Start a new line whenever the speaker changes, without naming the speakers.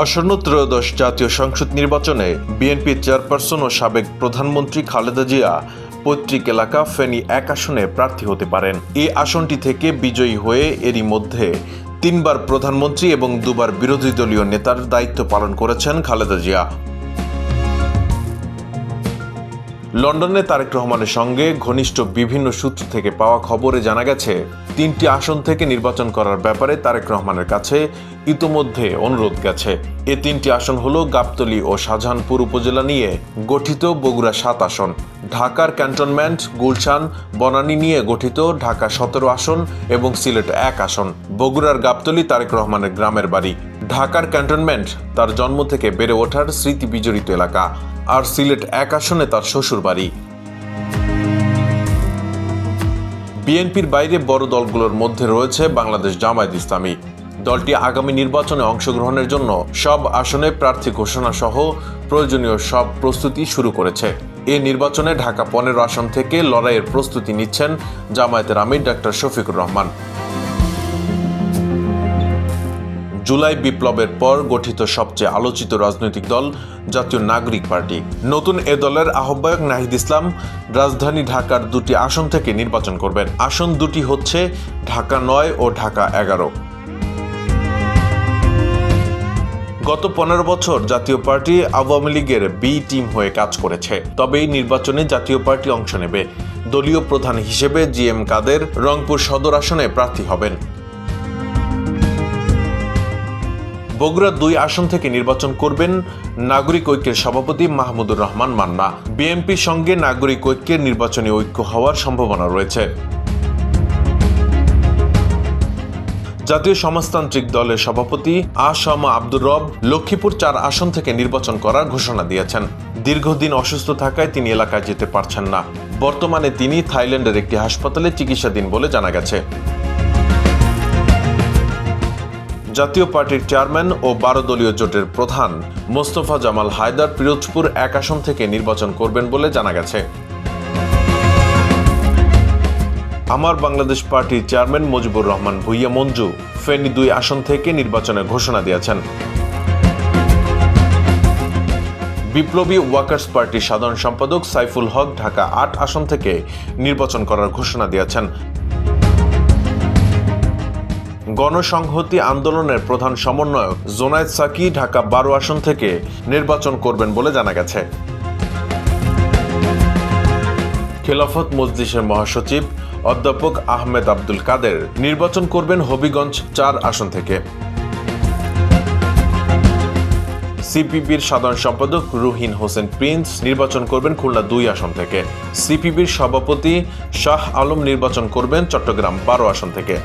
আসন্ন ত্রয়োদশ জাতীয় সংসদ নির্বাচনে বিএনপির চেয়ারপারসন ও সাবেক প্রধানমন্ত্রী খালেদা জিয়া পৈতৃক এলাকা ফেনী এক আসনে প্রার্থী হতে পারেন। এই আসনটি থেকে বিজয়ী হয়ে এরই মধ্যে তিনবার প্রধানমন্ত্রী এবং দুবার বিরোধী দলীয় নেতার দায়িত্ব পালন করেছেন খালেদা জিয়া। লন্ডনে তারেক রহমানের সঙ্গে ঘনিষ্ঠ বিভিন্ন সূত্র থেকে পাওয়া খবরে জানা গেছে, তিনটি আসন থেকে নির্বাচন করার ব্যাপারে তারেক রহমানের কাছে ইতোমধ্যে অনুরোধ গেছে। এ তিনটি আসন হল গাবতলী ও শাহজাহানপুর উপজেলা নিয়ে গঠিত বগুড়া সাত আসন, ঢাকার ক্যান্টনমেন্ট, গুলশান, বনানী নিয়ে গঠিত ঢাকা সতেরো আসন এবং সিলেট এক আসন। বগুড়ার গাবতলী তারেক রহমানের গ্রামের বাড়ি, ঢাকার ক্যান্টনমেন্ট তার জন্ম থেকে বেড়ে ওঠার স্মৃতি বিজড়িত এলাকা। আর সিলেট এক আসনে তার শ্বশুর বাড়ি। বিএনপির বাইরে বড় দলগুলোর মধ্যে রয়েছে বাংলাদেশ জামায়াত ইসলামী। দলটি আগামী নির্বাচনে অংশগ্রহণের জন্য সব আসনে প্রার্থী ঘোষণা সহ প্রয়োজনীয় সব প্রস্তুতি শুরু করেছে। এ নির্বাচনে ঢাকা পনেরো আসন থেকে লড়াইয়ের প্রস্তুতি নিচ্ছেন জামায়াতের আমির ডাক্তার শফিকুর রহমান। জুলাই বিপ্লবের পর গঠিত সবচেয়ে আলোচিত রাজনৈতিক দল জাতীয় নাগরিক পার্টি। নতুন এ দলের আহ্বায়ক নাহিদ ইসলাম রাজধানী ঢাকার দুটি আসন থেকে নির্বাচন করবেন। আসন দুটি হচ্ছে ঢাকা নয় ও ঢাকা এগারো। গত পনেরো বছর জাতীয় পার্টি আওয়ামী লীগের বি টিম হয়ে কাজ করেছে। তবে এই নির্বাচনে জাতীয় পার্টি অংশ নেবে। দলীয় প্রধান হিসেবে জি এম কাদের রংপুর সদর আসনে প্রার্থী হবেন। বগুড়া দুই আসন থেকে নির্বাচন করবেন নাগরিক ঐক্যের সভাপতি মাহমুদুর রহমান মান্না। বিএনপির সঙ্গে নাগরিক ঐক্যের নির্বাচনী ঐক্য হওয়ার সম্ভাবনা রয়েছে। জাতীয় সমাজতান্ত্রিক দলের সভাপতি আসামা আব্দুর রব লক্ষ্মীপুর চার আসন থেকে নির্বাচন করার ঘোষণা দিয়েছেন। দীর্ঘদিন অসুস্থ থাকায় তিনি এলাকায় যেতে পারছেন না। বর্তমানে তিনি থাইল্যান্ডের একটি হাসপাতালে চিকিৎসাধীন বলে জানা গেছে। জাতীয় পার্টির চেয়ারম্যান ও বারো দলীয় জোটের প্রধান মোস্তফা জামাল হায়দার পিরোজপুর এক আসন থেকে নির্বাচন করবেন বলে জানা গেছে। আমার বাংলাদেশ পার্টির চেয়ারম্যান মুজিবুর রহমান ভুইয়া মঞ্জু ফেনী দুই আসন থেকে নির্বাচনের ঘোষণা দিয়েছেন। বিপ্লবী ওয়ার্কার্স পার্টির সাধারণ সম্পাদক সাইফুল হক ঢাকা আট আসন থেকে নির্বাচন করার ঘোষণা দিয়েছেন। গণসংহতি আন্দোলনের প্রধান সমন্বয়ক জোনায়েদ সাকি ঢাকা বারো আসন থেকে নির্বাচন করবেন বলে জানা গেছে। খেলাফত মজলিসের মহাসচিব অধ্যাপক আহমেদ আব্দুল কাদের নির্বাচন করবেন হবিগঞ্জ চার আসন থেকে। সিপিবির সাধারণ সম্পাদক রুহিন হোসেন প্রিন্স নির্বাচন করবেন খুলনা দুই আসন থেকে। সিপিবির সভাপতি শাহ আলম নির্বাচন করবেন চট্টগ্রাম বারো আসন থেকে।